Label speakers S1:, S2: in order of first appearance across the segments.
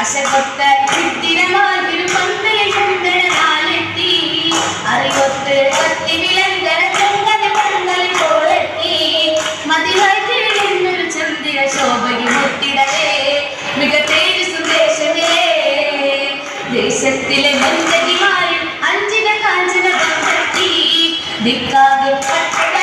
S1: അശകൊത്ത ചിത്തിരമാതിരു പന്തലെ ചന്ദന കാലെത്തി അറിവൊത്ത് കത്തി വിലങ്കര ചങ്കല പന്തൽ പോലെത്തി മതിവായി തിരിയുന്നൊരു ചന്ദ്ര ശോഭയും എത്തിടലേ മിക തേജസ് ദേശമേ ദേശത്തിലെ ബന്ധകിമാരും അഞ്ചിന കാഞ്ചന ബന്ധത്തി ദിക്കാകെ പട്ടണ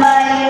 S1: my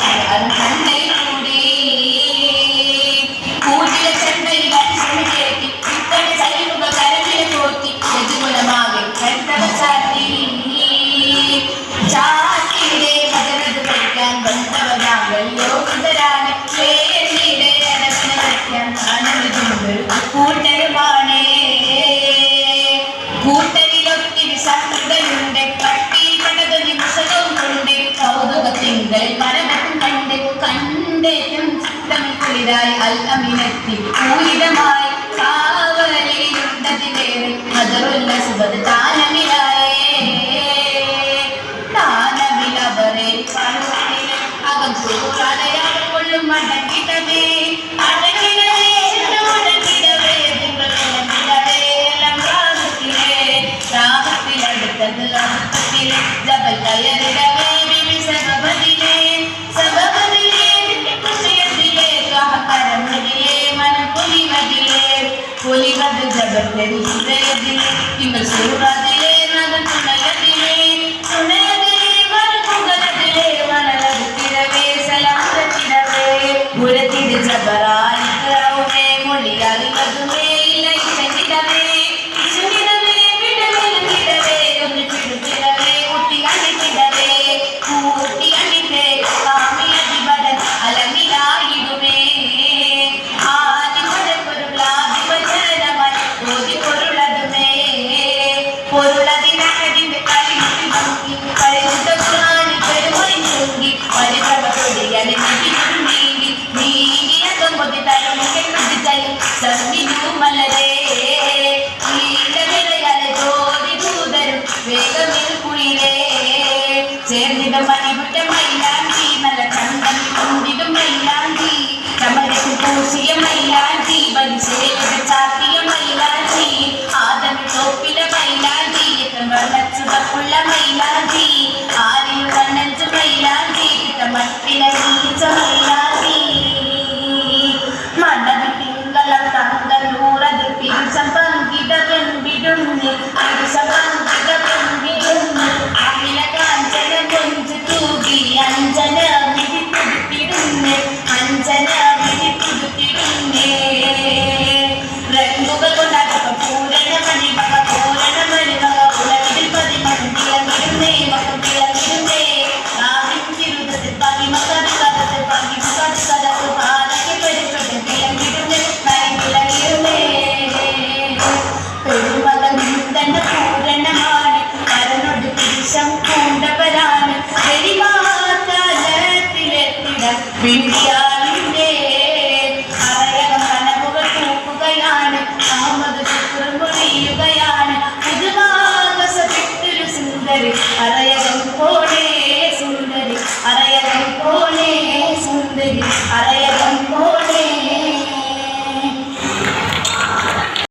S1: I don't know. ഏറ്റവും ചിത്തമിക്കുളിരായി അൽ അമിനെത്തി പൂരിതമായി Obrigada por terem se bebido e me saudado.